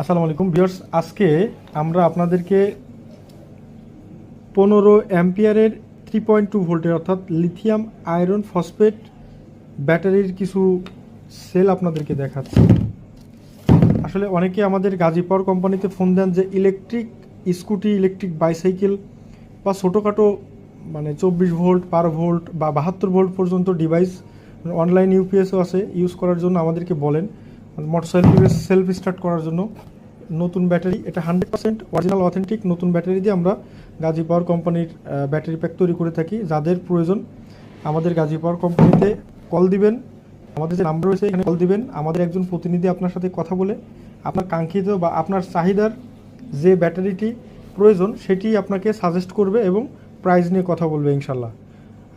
আসসালামু আলাইকুম ভিউয়ার্স, আজকে আমরা আপনাদেরকে পনেরো অ্যাম্পিয়ারের থ্রি পয়েন্ট টু ভোল্টের অর্থাৎ লিথিয়াম আয়রন ফসফেট ব্যাটারির কিছু সেল আপনাদেরকে দেখাচ্ছি। আসলে অনেকে আমাদের গাজী পাওয়ার কোম্পানিতে ফোন দেন যে ইলেকট্রিক স্কুটি ইলেকট্রিক বাইসাইকেল বা ছোটোখাটো মানে চব্বিশ ভোল্ট, বারো ভোল্ট বা বাহাত্তর ভোল্ট পর্যন্ত ডিভাইস অনলাইন ইউপিএসও আছে ইউজ করার জন্য আমাদেরকে বলেন। মোটরসাইকেল সেলফ স্টার্ট করার জন্য নতুন ব্যাটারি এটা হান্ড্রেড পার্সেন্ট অরিজিনাল অথেন্টিক নতুন ব্যাটারি দিয়ে আমরা গাজী পাওয়ার কোম্পানির ব্যাটারি প্যাক তৈরি করে থাকি। যাদের প্রয়োজন, আমাদের গাজী পাওয়ার কোম্পানিতে কল দিবেন। আমাদের যে নাম্বার রয়েছে, এখানে কল দিবেন। আমাদের একজন প্রতিনিধি আপনার সাথে কথা বলে আপনার কাঙ্ক্ষিত বা আপনার চাহিদার যে ব্যাটারিটি প্রয়োজন, সেটি আপনাকে সাজেস্ট করবে এবং প্রাইস নিয়ে কথা বলবে ইনশাল্লাহ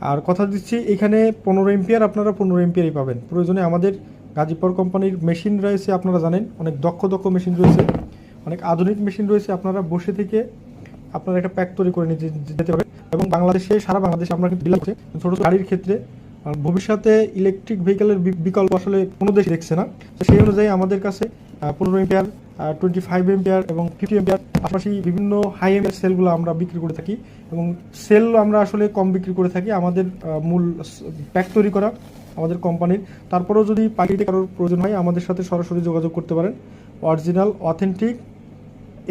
আর কথা দিচ্ছি, এখানে পনেরো এমপিয়ার আপনারা পনেরো এম্পিয়ারই পাবেন। প্রয়োজনে আমাদের গাজীপুর কোম্পানির মেশিন রয়েছে, আপনারা জানেন, অনেক দক্ষ দক্ষ মেশিন রয়েছে, অনেক আধুনিক মেশিন রয়েছে, আপনারা বসে থেকে আপনারা একটা প্যাক তৈরি করে নিতে যেতে পারবেন। এবং বাংলাদেশে, সারা বাংলাদেশে আমরা কিন্তু ছোটো ছোটো গাড়ির ক্ষেত্রে ভবিষ্যতে ইলেকট্রিক ভেহিকেলের বিকল্প আসলে কোনো দেশ দেখছে না। তো সেই অনুযায়ী আমাদের কাছে পনেরো এম্পিয়ার টোয়েন্টি ফাইভ এম্পিয়ার এবং ফিফটি এম্পিয়ার পাশাপাশি বিভিন্ন হাই এম্পিয়ার সেলগুলো আমরা বিক্রি করে থাকি এবং সেল আমরা আসলে কম বিক্রি করে থাকি আমাদের মূল প্যাক তৈরি করা আমাদের কোম্পানির তারপরেও যদি পাখিতে কারোর প্রয়োজন হয়, আমাদের সাথে সরাসরি যোগাযোগ করতে পারেন। অরিজিনাল অথেন্টিক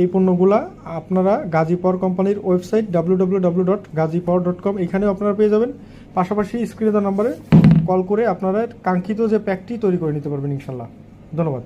এই পণ্যগুলা আপনারা গাজী পাওয়ার কোম্পানির website W W W dot Gazi power dot com এখানেও আপনারা পেয়ে যাবেন। পাশাপাশি স্ক্রিনে দেওয়া নাম্বারে কল করে আপনারা কাঙ্ক্ষিত যে প্যাকটি তৈরি করে নিতে পারবেন ইনশাল্লাহ ধন্যবাদ।